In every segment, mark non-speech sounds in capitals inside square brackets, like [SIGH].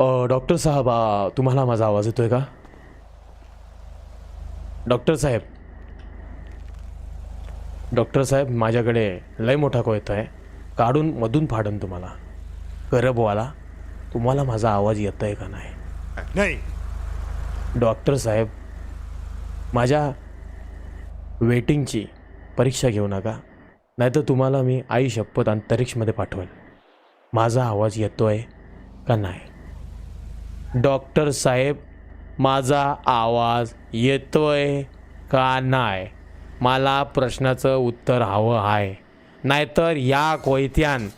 Doctor साहेब तुम्हाला माझा आवाज येतोय का? डॉक्टर साहेब. डॉक्टर साहेब माझ्याकडे लय मोठा कोयत आहे काढून मधून फाडून तुम्हाला. खरं बोला तुम्हाला माझा आवाज येत आहे का नाही? नाही. डॉक्टर साहेब माझ्या वेटिंगची परीक्षा घेऊ नका. नाहीतर तुम्हाला मी आई शपथ अंतरिक्षमध्ये पाठवेल. माझा आवाज येतोय का नाही? डॉक्टर साहेब माझा आवाज येतोय का नाही? मला प्रश्नाचं उत्तर हवं आहे. नाहीतर या कोयत्यान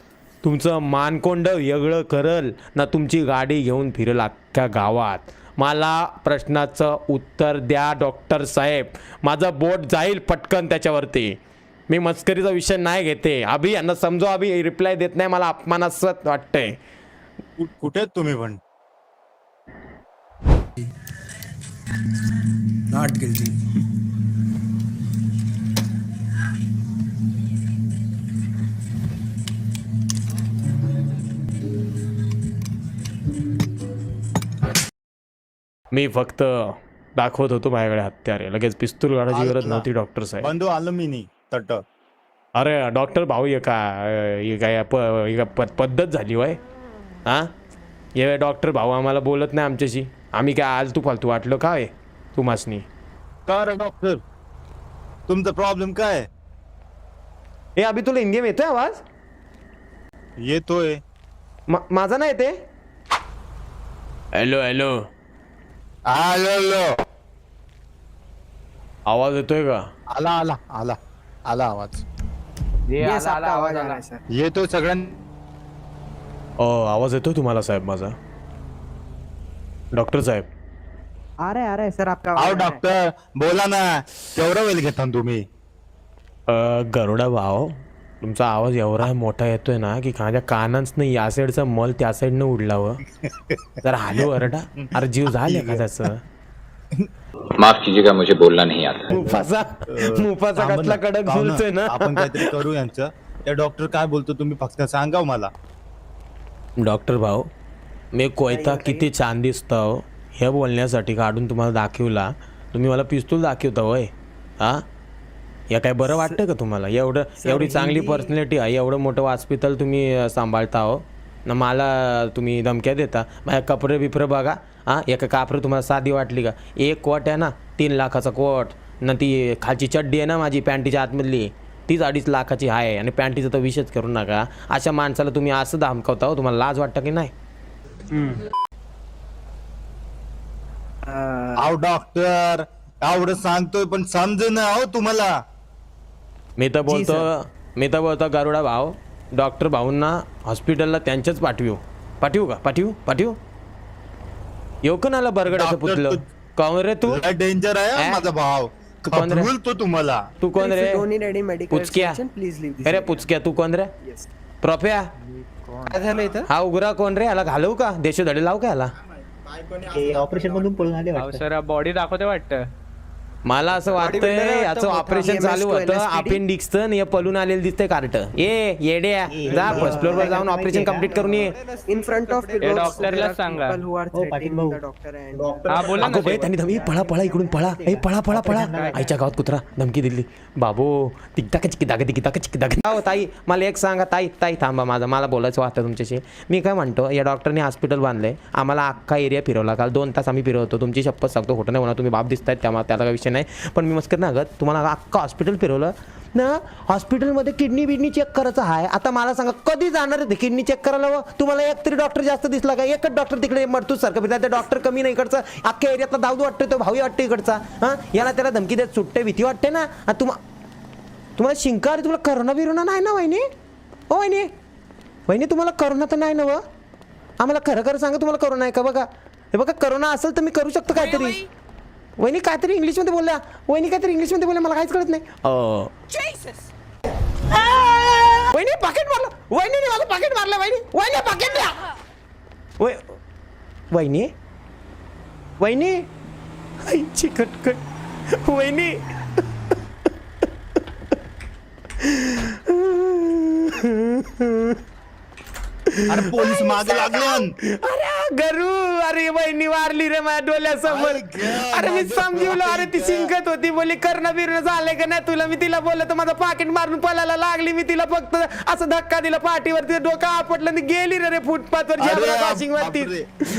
तुमचं मानकोंड वेगळं करल ना तुमची गाडी घेऊन फिरेल अख्ख्या गावात. मला प्रश्नाचं उत्तर द्या डॉक्टर साहेब. माझं बोट जाईल पटकन त्याच्यावरती. मी मस्करीचा विषय नाही घेते. अभि यांना समजो अभि रिप्लाय देत नाही मला अपमानास्पद वाटतंय. कु- कुठे तुम्ही पण? Not guilty. मी फक्त दाखवत होतो माझ्याकडे हत्यारे. लगेच पिस्तूल काढायची गरज नव्हती डॉक्टर साहेब. बंधू आलं मी नाही. तट. अरे डॉक्टर भाऊ हे का हे काय प पद्धत झाली वय. हां? हे डॉक्टर भाऊ आम्हाला बोलत नाही आमच्याशी. आम्ही काय आलतू फालतू वाटलं काय? तू मासनी. का रे डॉक्टर तुमचा प्रॉब्लेम काय? आहे? ए अभि तुला हिंदी में येतोय आवाज? येतोय. मा- माझा नाही येते? Hello hello. आलो आवाज येतोय का? आला आला आला आला आवाज. आवाज आ रहा है सर येतो सगळ्यां अ, आवाज येतोय तुम्हाला साहेब माझा? डॉक्टर साहेब. आ रहा है आ रहा है सर आपका आव आवाज आ रहा है। डॉक्टर बोला ना केवढा वेळ घेता तुम्ही? अ, गरुडा भाव तुमचा आवाज एवढा मोठा येतोय ना की माझ्या कानांच नाही या साईडचा मल त्या साईडनं उडलावं जरा हालू अरडा अरे जीव झाले का त्याचं? माफ कीजिएगा मुझे बोलना नहीं आता. मुफासा मुफासा थांबा कसला ना, कडक पाहुणा, झुलतोय ना. आपण काहीतरी करू यांचं. त्या डॉक्टर काय बोलतो तुम्ही फक्त सांगा हो मला. डॉक्टर भाऊ मी कोयता किती छान दिसतो. हे बोलण्यासाठी काढून तुम्हाला दाखवला. तुम्ही मला पिस्तूल दाखवता होय? हा? या काय बरं वाटतं का तुम्हाला? एवढं एवढी चांगली पर्सनॅलिटी आहे एवढं मोठं हॉस्पिटल तुम्ही सांभाळता हो. ना मला तुम्ही धमक्या देता. माझ्या कपडे बिपरे बघा. हां? एका कापरं तुम्हाला साधी वाटली का? एक कोट आहे ना तीन लाखाचा कोट. ना ती खालची चड्डी आहे ना माझी पॅन्टीच्या आतमधली. तीच अडीच लाखाची आहे आणि पॅन्टीचा तर विषयच करू नका. अशा माणसाला तुम्ही असं धमकावता हो तुम्हाला लाज वाटतं की नाही? अं, आव डॉक्टर एवढं सांगतोय पण समज ना हो तुम्हाला. मी तर बोलतो मी तर बोलतो गरुडा भाऊ डॉक्टर भाऊंना हॉस्पिटलला त्यांच्याच पाठवू. पाठवू का? पाठवू? पाठवू? येऊ का नाला बरगडाचं पुतलं. तू- कोण रे तू? डेंजर आहे माझा भाव तू कोण रे? बोलतो तुम्हाला. तू कोण रे? पुचक्या. अरे. पुचक्या तू कोण रे. प्रॉफ्या काय झालं इथं? हा उघरा कोण रे? याला घालवू का? देशोधडी लावू का याला? ऑपरेशन मधून पळून आले वाटतं. सर बॉडी दाखवते वाटतं. मला असं वाटतंय याचं ऑपरेशन. चालू होतं. अपेंडिक्सचं आणि हे पलून आलेलं दिसतंय कार्ट. ये येड्या. जा फर्स्ट फ्लोअर वर जाऊन ऑपरेशन कंप्लीट करून ये. the हे doors, डॉक्टरला सांगा. त्यांनी धमी पळा पळा इकडून पळा ए पळा पळा पळा. आईच्या गावात कुत्रा. धमकी दिली. बाबू तिकता का चिकी दागे तिकिता का चिकी दागे हो ताई मला एक सांगा ताई ताई थांबा माझं. मला बोलायचं वाटतं तुमच्याशी. मी काय म्हणतो या डॉक्टरने हॉस्पिटल बांधलंय. आम्हाला अख्खा एरिया फिरवला. काल दोन तास आम्ही फिरवतो. तुमची शपथ सांगतो. खोटं नाही म्हणा तुम्ही बाप दिसतायत त्यामुळे त्याला काही विषय नाही पण मी मस्कत ना गत तुम्हाला अख्खं हॉस्पिटल फिरवलं. ना हॉस्पिटलमध्ये किडनी बिडनी चेक करायचं आहे आता मला सांगा कधी जाणार आहे किडनी चेक करायला? व? तुम्हाला एक तरी डॉक्टर जास्त दिसला का? एकच डॉक्टर तिकडे मरतूच सारखं फिरतात. त्या डॉक्टर कमी नाही इकडचा. अख्ख्या एरियातला दाऊद वाटतोय तो भाऊ वाटतो इकडचा. हां? याला त्याला धमकी देत सुट्टे भीती वाटते ना. तुम्हा तुम्हाला शिंका तुम्हाला करोना बिरोना नाही ना वहिनी? ओ वहिनी. वहिनी तुम्हाला करोना तर नाही ना व? आम्हाला खरं खरं सांगा तुम्हाला करोना आहे का? बघा. हे बघा करोना असेल तर मी करू शकतो काहीतरी. वहिनी काहीतरी इंग्लिशमध्ये बोलल्या. वहिनी काहीतरी इंग्लिशमध्ये बोलल्या मला काहीच कळत नाही. अं, वहिनी पाकिट मारलं. वहिनी माझं पाकिट मारलं वहिनी. वहिनी पाकिट द्या. वय वहिनी? वहिनी? आईची कटकट वहिनी? अरे पोलीस मागे लागले अरे गरू अरे बहिणी वारली रे माझ्या डोळ्यासमोर. अरे मी समजवलं अरे ती शिंकत होती बोली करणं बिरणं झालंय का नाही तुला? मी तिला बोललं तर माझं पाकिट मारून पळायला लागली मी तिला फक्त असं धक्का दिला पाठीवर तिचं डोकं आपटलं आणि गेली रे रे फुटपाथ वर अरे वॉशिंग वरती.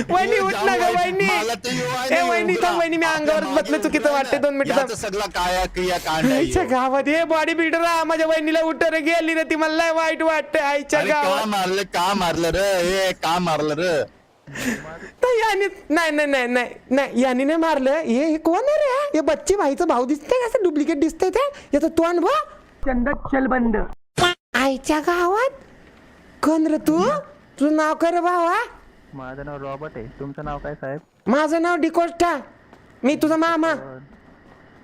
वहिनी उठ ना ग वहिनी. तर ए वहिनी थांब वहिनी मी अंगावर बसलं चुकीचं वाटते दोन मिनिटं. सगळा काय क्रिया आईच्या. गावात हे बॉडी बिल्डर माझ्या बहिणीला उठ रे गेली रे ती मला वाईट वाटते आईच्या गावात. मारलं का मारलं र? हे का मारलं र? तर याने नाही नाही नाही नाही नाही याने नाही मारलं. हे हे कोण आहे रे? हे बच्ची भाईचं भाऊ दिसतंय कसं डुप्लिकेट दिसतंय ते? याचं तोंड बा चंदक चलबंद. आईच्या गावात? कोण रे तू? तुझं नाव काय रे भावा. माझं नाव रॉबर्ट आहे. तुमचं नाव काय साहेब? माझं नाव डिकोस्टा मी तुझा मामा.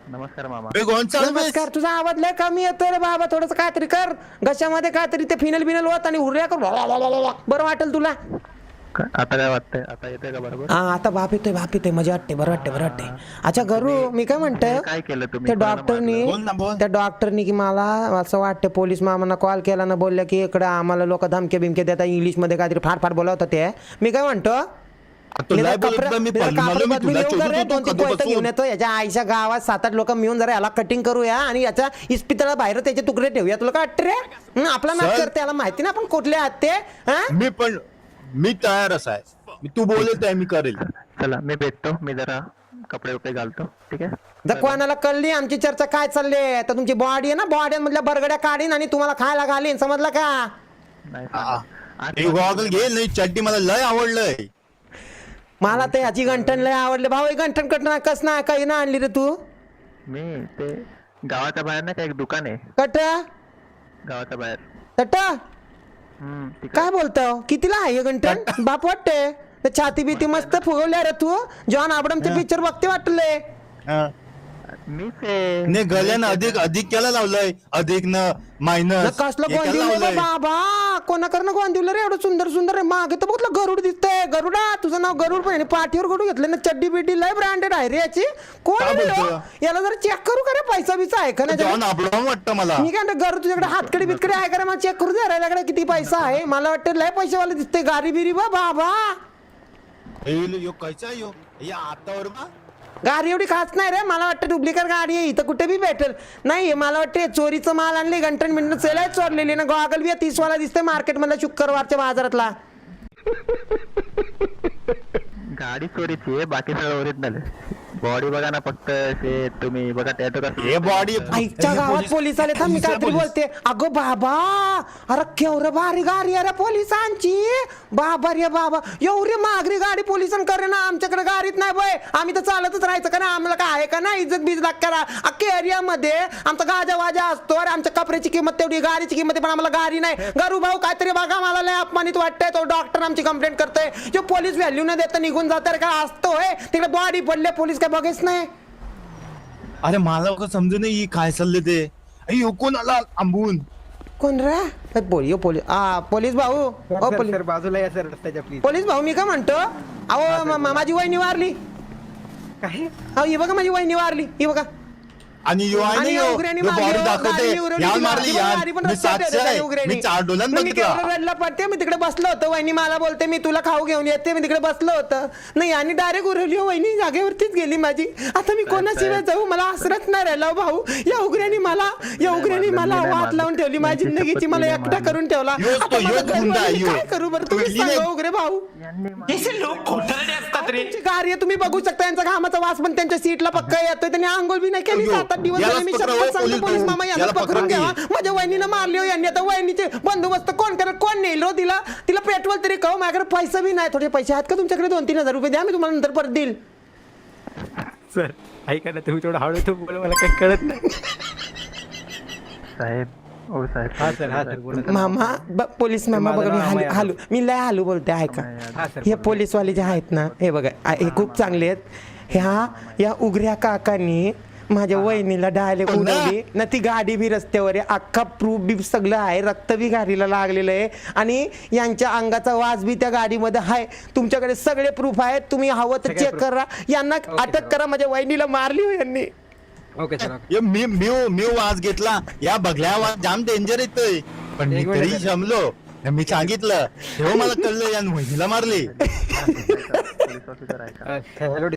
नमस्कार मामा? नमस्कार. तुझा आवाज लय कमी येतोय रे बाबा. थोडस काहीतरी कर. घशामध्ये काहीतरी ते फिनल बिनल होत आणि हुरल्या कर बरं वाटेल तुला. का- आता काय वाटतंय? आता येतंय का बरोबर? हा आता बाप येतोय बाप येतोय. मजा वाटते बरं वाटते बरं वाटते. अच्छा गरू मी काय म्हणतोय? काय केलं तुम्ही? त्या डॉक्टरनी बोल ना, बोल. त्या डॉक्टरनी की मला असं वाटतं पोलीस मामांना कॉल केला ना बोलल्या की इकडे आम्हाला लोक धमके बिमके देतात इंग्लिशमध्ये काहीतरी फार फार बोलवतात ते. मी काय म्हणतो? तो मी लय बोलत होता, मी मी तुला दोन होतो कोयतं. घेऊन येतो. याच्या आईच्या गावात सात आठ लोक मिळून जरा याला कटिंग करूया आणि याच्या इस्पितळा बाहेर त्याचे तुकडे ठेवूया. तुला काय वाटतं रे? हं, आपला नाच सर. करते याला माहिती ना आपण कुठले आहात ते? हा? मी पण मी तयारच आहे. मी तू बोलत आहे मी करेल. चला मी भेटतो. मी जरा कपडे वपडे घालतो. ठीक आहे? जर कोणाला कळली आमची चर्चा काय चालली आहे? तर तुमची बॉडी आहे ना? बॉडी मधल्या बरगड्या काढीन आणि तुम्हाला खायला घालीन. समजलं का? नाही आ, सांगा. आणि गॉगल घे नाही चड्डी मला लय आवडलंय. मला तर ह्याची गंठण लय आवडले. भाऊ ही गंठण कटण कस ना काही ना आणली रे तू? मी ते गावाच्या बाहेर नाही का एक दुकान आहे. कट. गावाच्या बाहेर. तट. तिकडे काय बोलतो? कितीला आहे गंठण [LAUGHS] बाप वाटते छाती बिती मस्त फुगवल्या रे तू. जॉन आबडमचे पिक्चर बघते वाटले. मीच आहे ने गल्यानं अधिक अधिक केला लावलंय? अधिक न मायनस कसलं गोंदिवलं रे बाबा. कोणाकडनं गोंदिवलं रे? एवढं सुंदर सुंदर रे मागे तर बघलं गरुड दिसतंय. गरुडा तुझं नाव गरुड पण आहे. पाठीवर गरुड घेतलं ना चड्डी बिड्डी लय ब्रँडेड आहे रे याची. कोण काय आहे रे? बोलतो? ह्यो? याला जरा चेक करू का रे? पैसा बिसा आहे का नाही? जॉन आपलं वाटतं मला. मी काय म्हणतो, गरुड तुझ्याकडे हातकडे बितकडे आहे का रे? मला चेक करू दे. याच्याकडे किती पैसा आहे? मला वाटतं लय पैशावाला दिसतंय. गाडी बिरी बा बाबा. हे यो यो या? आतावर बा. गाडी एवढी खास नाही रे. मला वाटतं डुप्लिकेट गाडी आहे. इथं कुठे बी भेटेल. नाही मला वाटतं चोरीचं माल आणले घंटन मिंटन सेलाय चोरलेली. ना गॉगल बी तीस वाला दिसते मार्केटमधला शुक्रवारच्या बाजारातला. गाडी चोरीची आहे. बाकी सगळं ओरिजिनल आहे. बॉडी बघा ना फक्त असे तुम्ही बघा कसं हे बॉडी आईच्या गावात पोलीस आले थांब मी काहीतरी बोलते. अगं बाबा अरे केवढं भारी गाडी अरे पोलिसांची. बाबा रे बाबा एवढी मागरी गाडी पोलिसांकडे ना आमच्याकडे गाडीत नाही बाय आम्ही तर चालतच राहायचं का ना आम्हाला काय आहे का ना इज्जत बीज करा. अख्ख्या एरियामध्ये आमचा गाजा वाजा असतो अरे आमच्या कपड्याची किंमत तेवढी गाडीची किंमत आहे, पण आम्हाला गाडी नाही. गरू भाऊ काहीतरी बघा मला लय अपमानित वाटतंय. तो डॉक्टर आमची कंप्लेंट करतोय. जो पोलीस व्हॅल्यू न देता निघून जातात काय असतोय? तिकडे बॉडी पडले पोलीस काय बघेच नाही. अरे मला का समजू नाही ही काय चालले ते. अय, ह्यो कोण आला? आंबून. कोण रे? पोलिओ पोलीस आ पोलीस भाऊ. ओ पोलीस सर बाजूला या सर रस्त्याच्या प्लीज पोलीस भाऊ मी काय म्हणतो? अहो म- म- माझी वहिनी वारली. काय? अहो ही बघा माझी वहिनी वारली. ही बघा. आणि यो आहे ना आणि मारली, यार. मारली पण मी सातशे उघड्याने. चार डोलन मग मी बघितला. केवढं रडला पडते. मी तिकडे बसलो होतो. वहिनी मला बोलते मी तुला खाऊ घेऊन येते. मी तिकडे बसलो होतं. नाही आणि डायरेक्ट उरवली हो वहिनी. जागेवरतीच गेली माझी. आता मी कोणाशिवाय जाऊ? मला आसरच नाही राहिला हो भाऊ. या उघड्याने मला या उघड्याने मला नाही मारलं. लावून ठेवली. माझी जिंदगीची मला मी एकटा करून ठेवला. योच तो, आता मला योच गुंडा आहे, घरवाल्यांनी यो. काय करू बरं? तुम्ही तुम्ही सांगा लिहिले- उघडे भाऊ तुमची आहे तुम्ही बघू शकता. यांचा घामाचा वास पण त्यांच्या सीटला पक्का येतोय. त्यांनी आंघोळ बी नाही केली अयो, सात आठ दिवस यालाच झाले मी पकडा, शपथ सांगतो पोलीस पोलीस भाऊ. मामा यांना याला पकडून पकडा घ्या की. माझ्या वहिनीनं मारली हो यांनी. आता वहिनीचे बंदोबस्त कोण करत कोण नेईल हो तिला? तिला पेट्रोल तरी कहो माझ्याकडे पैसा बी नाही थोडे पैसे आहेत का तुमच्याकडे? दोन तीन हजार रुपये द्या मी तुम्हाला नंतर परत देईल. सर ऐका ना तुम्ही थोडं हळू तो बोला मला काही कळत नाही. साहेब ओ साहेब. हा सर हा सर बोला सर. मामा ब- पोलीस मामा बघा मी हालू हालू मी लय हालू बोलते ऐका. हा सर हे पोलीसवाले जे आहेत ना हे बघा आ- हे खूप चांगले आहेत. ह्या या उघड्या काकांनी माझ्या वहिनीला डायरेक्ट उडवली. ना ती गाडी बी रस्त्यावर आहे. अख्खा प्रूफ बी सगळं आहे. रक्त बी गाडीला लागलेलं आहे. आणि यांच्या अंगाचा वास बी त्या गाडीमध्ये आहे. तुमच्याकडे सगळे प्रूफ आहेत. तुम्ही हवं तर चेक करा. यांना अटक करा. माझ्या वहिनीला मारली हो यांनी. Okay sir me me me was घेतला. या बघल्या वाज जाम डेंजर येतोय पण मी तरी. जमलो मी सांगितलं. तेव्हा मला कळलं या वहिनीला मारले. [LAUGHS] पोलीस ऑफिसर आहे का हॅलो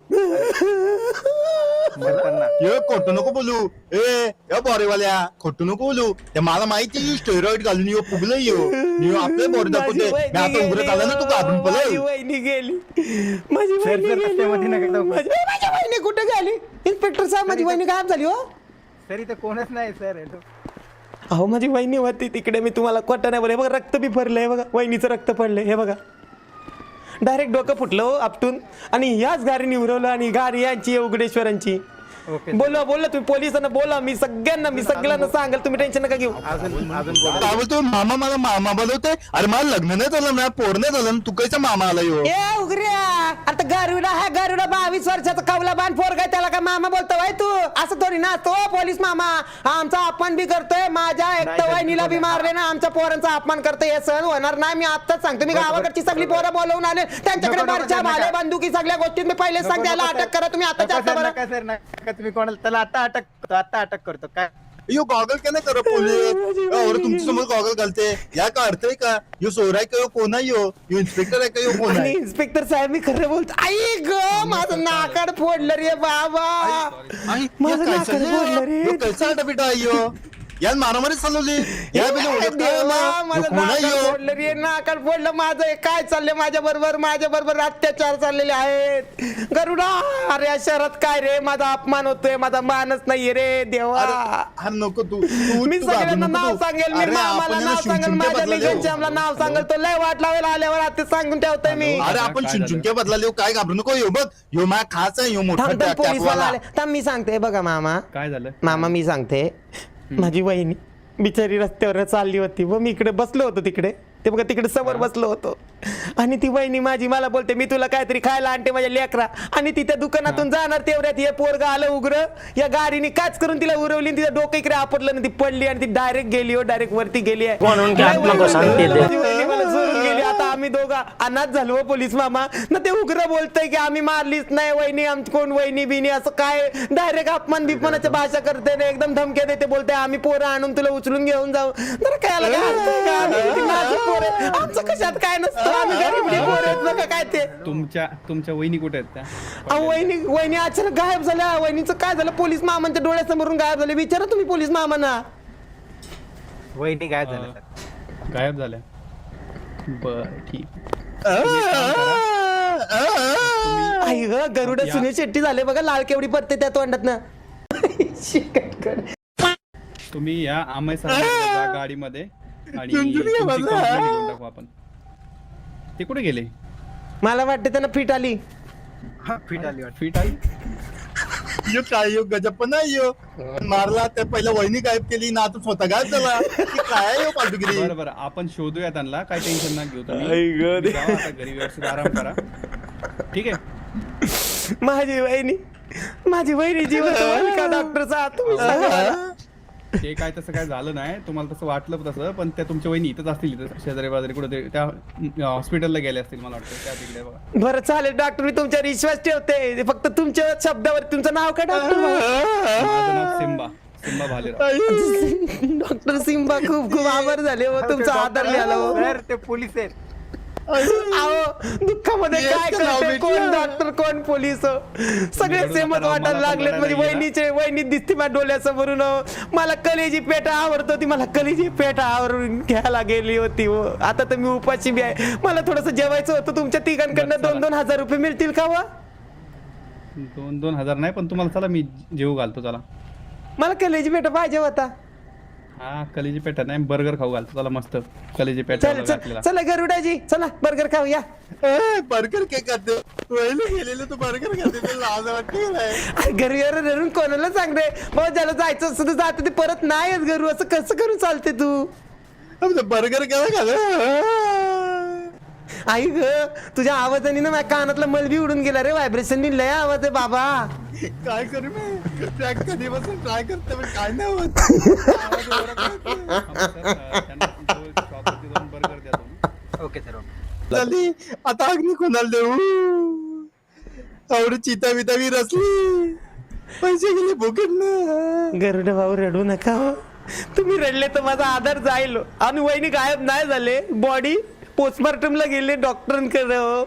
मरताना. ये खोटं नको बोलू. ए या बॉरेवाल्या खोटं नको बोलू. ते मला माहिती स्टेरॉइड घालून यो फुगलं यो. यो आपले बॉडी दाखवते मी आता उघडत आला ना तू घाबरून माझी वहिनी गेली. माझी वहिनी सर, गेली. रस्त्यामध्ये नका जाऊ. माझी माझी वहिनी कुठे गेली? इन्स्पेक्टर साहेब माझी वहिनी गायब झाली हो. सर इथं कोणच नाही सर. अहो माझी वहिनी होती तिकडे. मी तुम्हाला खोटं नाही बोलले. बघा रक्त बी भरलंय बघा. वहिनीचं रक्त पडलंय हे बघा. डायरेक्ट डोकं फुटलं हो आपटून. आणि याच गारीने उरवलं आणि गारी यांची उघडेश्वरांची बोला बोला तुम्ही पोलिसांना बोला मी सगळ्यांना मी सगळ्यांना सांगाल तुम्ही टेन्शन नका घेऊ. अजून अजून बोला. काय बोलतो मामा मला मामा बोलवते. अरे मला लग्न नाही झालं ना पोर नाही झालं तू कैसा मामा आला यो. ए उघड्या. आता गारुडा हा गारुडा बावीस वर्षाचा कवला बाण पोर काय त्याला का मामा बोलतो भाई तू? असं थोडी ना तो पोलीस मामा. हा आमचा अपमान बी करतोय माझ्या एकटं वहिनीला बी मारले ना आमच्या पोरांचा अपमान करतोय हे सहन होणार नाही मी आताच सांगतो. मी गावाकडची सगळी पोरं बोलवून आले. त्यांच्याकडे नको, नको, बारच्या नका. भाले बंदुकी सगळ्या गोष्टीत मी पहिलेच सांगते याला अटक करा तुम्ही आता आता बरं नका सर नका तुम्ही कोणाला त्याला आता अटक करतो आता अटक करतो काय? यो गॉगल का नाही करा पोलीस. [LAUGHS] और तुमच्यासमोर गॉगल घालते. या का अर्थ आहे का? यो सोर आहे का? यो कोण आहे यो? यो इन्स्पेक्टर आहे का? यो कोण आणि आहे इन्स्पेक्टर साहेब मी खरं बोलतो आई ग माझं नाकाड फोडलं रे बाबा. आई, माझं या नाकाड? फोडलं रे. यो कैसा आटा पिटा आहे यो? यात मारामारी चालवली. या काय देवा, मला? कोण फोडलं रे नाकाड फोडलं माझं. हे काय चाललंय माझ्या बरोबर? माझ्या बरोबर अत्याचार चाललेले आहेत. गरुडा अरे या शहरात काय रे? माझा अपमान होतोय माझा मानच नाहीये रे देवा. अरे नको तू. तू- मी तू घाबरू सगळ्यांना नको नाव तू. सांगेल मी अरे मामाला आपण नाव सांगेल शिंचुंक्या माझ्या हो. निघायच्या नाव सांगेल तो लय वाट लावेल आल्यावर आता सांगून ठेवतोय मी. अरे आपण चिंचुंक्या बदलाले हो, काय घाबरू नको यो बघ यो खास आहे यो मोठा थांब पोलीस वाला. आले. थांब मी सांगते बघा मामा. काय झालं? मामा मी सांगते. माझी वहिनी बिचारी रस्त्यावर चालली होती. व मी इकडे बसलो होतो तिकडे. ते बघा तिकडे समोर बसलो होतो. आणि ती वहिनी माझी मला बोलते मी तुला काहीतरी खायला आणते माझ्या लेकरा. आणि ती त्या दुकानातून जाणार तेवढ्यात हे पोरगा आलं उग्र. या गाडीने काच करून तिला उरवली तिचं डोकं इकडे आपटलं आणि ती पडली आणि ती डायरेक्ट गेली हो डायरेक्ट वरती गेली आहे. आम्ही दोघा अनाथ झालो हो पोलीस मामा. ना ते उग्र बोलतय की आम्ही मारलीच नाही वहिनी आमची कोण वहिनी बिनी असं काय? डायरेक्ट अपमान बिपमानाची भाषा करते ना एकदम धमक्या देते बोलते आम्ही पोरं आणून तुला उचलून घेऊन जाऊ. तर काय. आमचं कशात काय नसतं? आम्ही गरीब पोरं आहेत बघा काय ते. तुमच्या तुमच्या वहिनी कुठे आहेत त्या? वहिनी वहिनी अचानक गायब झाल्या. वहिनीचं काय झालं? पोलीस मामांच्या डोळ्यासमोरून गायब झाले. विचारा तुम्ही पोलीस मामांना. वहिनी काय झालं सर गायब झाल्या. बर ठीक. आई ग गरुड या. सुनील शेट्टी झाले बघा लाल केवढी पडते त्या तोंडात ना तुम्ही या आमय सरांच्या गाडीमध्ये आणि तुमची complaint टाकू आपण. ते कुठे गेले? मला वाटते त्यांना फिट आली. हा फिट आली वाटतं. फिट आली? यो काय यो? गजब पण नाही यो. मारला त्या पहिला वहिनी गायब केली ना आता स्वतः गायब झाला. की काय यो पालतुगिरी बरं बरं आपण शोधूया त्यांना. काय टेन्शन ना घेऊ तुम्ही. गं. तुम्ही जावा आता घरी व्यवस्थित आराम करा. ठीक आहे? माझी वहिनी माझी वहिनी जीवन का? डॉक्टर तुम्ही सांगा. मला. ते काय तसं काय झालं नाही. तुम्हाला तसं वाटलं तसं पण त्या तुमच्या वहिनी इथंच असतील इथं शेजारी बाजारी कुठे त्या हॉस्पिटलला गेले असतील मला वाटतं त्या तिकडे बघा. बरं चालेल डॉक्टर मी तुमच्यावर विश्वास ठेवते. फक्त तुमच्या शब्दावर तुमचं नाव काय डॉक्टर माझं नाव सिम्बा सिम्बा भालेराव. डॉक्टर सिम्बा खूप खूप आभार झाले हो तुमचा आदर मिळाला हो. सर ते पोलीस आहेत. अहो दुःखामध्ये काय नाव भेटलं. कोण डॉक्टर कोण पोलीस हो? सगळे रडू सेमच नका, वाटायला मला लागलेत म्हणजे. वहिनीचे वहिनी दिसते माझ्या डोळ्यासमोरून हो. मला कलेजी पेटा आवडतो ती मला कलेजी पेटा आवडून घ्यायला गेली होती हो आता तर मी उपाशी बी आहे मला थोडस जेवायचं होतं तुमच्या तिघांकडनं बरं, दोन. दोन हजार रुपये मिळतील का वा दोन दोन हजार नाही पण तुम्हाला चला मी जेव घालतो चला मला कलेजी पेटा पाहिजे होता हा कलेजी पेठा नाही बर्गर खाऊ घालतो चला मस्त. कलेजी पेठा चल चल चला गरुडाजी चला बर्गर खाऊया बर्गर काय करते? वहिनी गेलेले तू बर्गर खाते लाज वाटते अरे धरून कोणाला सांग रे बाबा ज्याला जायचं असतं जातं ते परत नाही येत घरू असं कसं करून चालते तू? बर्गर केला खाल्लं? आई ग तुझ्या आवाजाने ना माझ्या कानातला मलबी उडून गेला रे व्हायब्रेशन लय आवाज आहे बाबा. काय करू मी? ट्रॅक कधीपासून ट्राय करते पण काय नाही होत. आवाज एवढा काय तुम्ही ओके सर ओके. झाली आता अग्नी कोणाला देऊ? आवडी चिता बिता बी रचली. पैसे गेले फुकट ना गरुड भाऊ रडू नका हो. तुम्ही रडले तर माझा आधार जाईल. आणि वहिनी गायब नाही झाले. बॉडी पोस्टमार्टमला गेले डॉक्टरांकडे हो.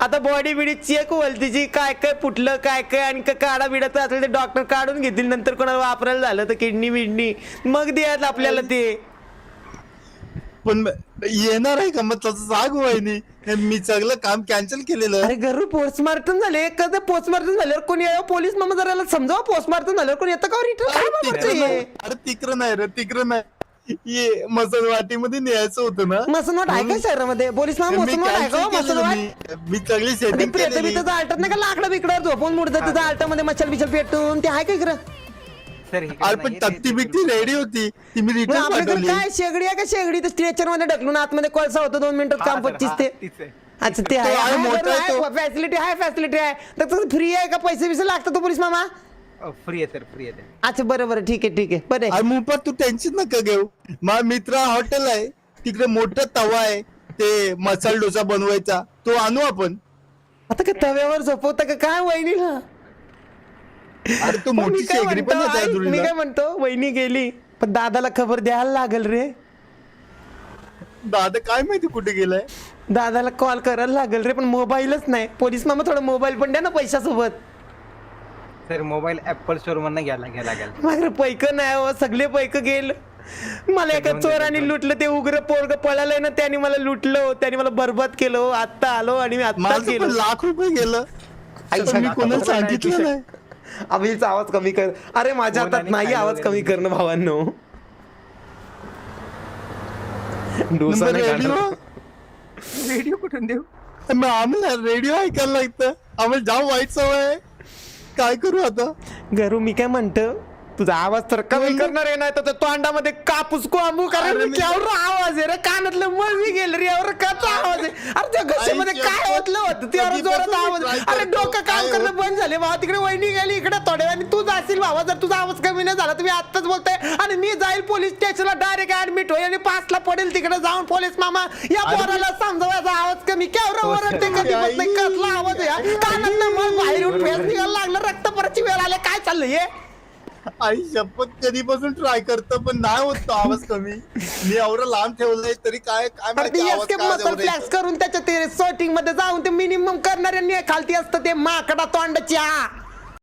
आता बॉडी बिडी चेक होईल तिची काय काय फुटलं काय काय आणि काढा बिडाचं असेल ते डॉक्टर काढून घेतील. नंतर कोणाला वापरायला झालं तर किडनी बिडनी मग द्यायला आपल्याला ते. पण येणार आहे का? मग तसं सांग वहिनी. मी सगळं काम कॅन्सल केलेलं. अरे घरून पोस्टमार्टम झाले. कधी पोस्टमार्टम झाल्यावर कोणी यावं? पोलीस मामा जरा समजावा? पोस्टमार्टम झाल्यावर कोणी येतं का? रिटर्न अरे तिकडं नाही रे तिकडं नाही. ये मसलवाटीमध्ये न्यायचं होतं ना? मसनवाट आहे का शहरामध्ये? पोलीस मामा मी मसनवाट आहे cancel का केलेलं मसनवाट? मी. मी सगळी सेटिंग प्रेत केलेली. बितचं आलटत नाही का? लाकडं बिकडं झोपून मुडतं तिथं आलटामध्ये मच्छल बिछल पेटून. ते आहे का इकडं? सर अरे पण तत्ती बिकती रेडी होती. ती मी मग रिटर्न आपल्याकडे पाठवली. काय? शेगडी आहे का शेगडी? तर स्ट्रेचरमध्ये ढकलून आतमध्ये कोळसा होतो दोन मिनिटात काम पच्चीस ते. अच्छा ते तो आहे, मोठा आहे तो. आहे फॅसिलिटी आहे फॅसिलिटी आहे. तर फ्री आहे का? पैसे बिसे लागतात तो पोलीस मामा? फ्री आहे सर फ्री आहे अच्छा बरं बरं ठीक आहे ठीक आहे. बरं आहे. अरे मुपा तू टेन्शन नका घेऊ. माझा मित्र हॉटेल आहे. तिकडे मोठा तवा आहे. ते मसाला डोसा बनवायचा. तो आणू आपण. आता काय तव्यावर झोपवता का? काय वहिनीला? अरे तू पण मोठी मी काय शेगडी पण म्हणतो, येते ऐक, मी. काय म्हणतो वहिनी गेली पण दादाला खबर द्यायला लागल रे. दादा काय माहिती कुठे गेलाय? दादाला कॉल करायला लागल रे पण मोबाईलच नाही. पोलीस मामा थोडा मोबाईल पण द्या ना पैशासोबत. सर मोबाईल ऍपल स्टोर मधनं घ्यायला घ्यायला लागेल माझं पैक नाही हो सगळे पैक गेल. मला एका चोराने लुटलं ते उग्र पोरग पळालंय ना त्याने मला लुटलं त्याने मला बरबाद केलं हो. आत्ता आलो आणि मी आत्ता माझं पण केलं लाख रुपये गेलं. मी कोणाला सांगितलं नाही. अभिचा आवाज कमी कर. अरे माझ्या हातात नाही आवाज कमी करणं भावांनो. डोसा नाही रेडिओ काढणार. रेडिओ कुठून देऊ? आम्हाला रेडिओ ऐकायला लागतं. आम्हाला जाम वाईट सवय आहे. काय करू आता? गरू मी काय म्हणतो? तुझा आवाज तर कमी करणार आहे नाही तर तोंडामध्ये कापूस कोंबू कारण अरे मी- केवढा आवाज आहे रे कानातलं मळवी गेलं रे एवढं काचा आवाज आहे. अरे त्या घशामध्ये काय होतलं होतं? ते एवढं जोरात आवाज मी अरे डोकं काम काय करणं होत? बंद झाले भावा. तिकडे वहिनी गेली इकडे थोड्या वेळाने तू जाशील भावा. जर तुझा आवाज कमी नाही झाला तुम्ही आत्ताच बोलताय. आणि मी जाईल पोलीस स्टेशनला डायरेक्ट ऍडमिट होईल आणि पाचला पडेल तिकडे जाऊन पोलीस मामा. या पोराला समजावायचा आवाज कमी. केवढं ओरडते कधी आई. बसते कसला आवाज आहे हा? कानातलं मग बाहेर येऊन फेस निघायला लागलं रक्त परची वेळ आले. काय चाललंय हे? आई शपथ कधीपासून ट्राय करतो पण नाही होत तो आवाज कमी मी एवढं लांब ठेवलंय तरी काय काय माहिती आवाज मसल फ्लॅक्स येतो. करून त्याच्या ते सॉर्टिंगमध्ये जाऊन ते मिनिमम करणाऱ्यांनी खालती असतं ते माकडा तोंडाची हा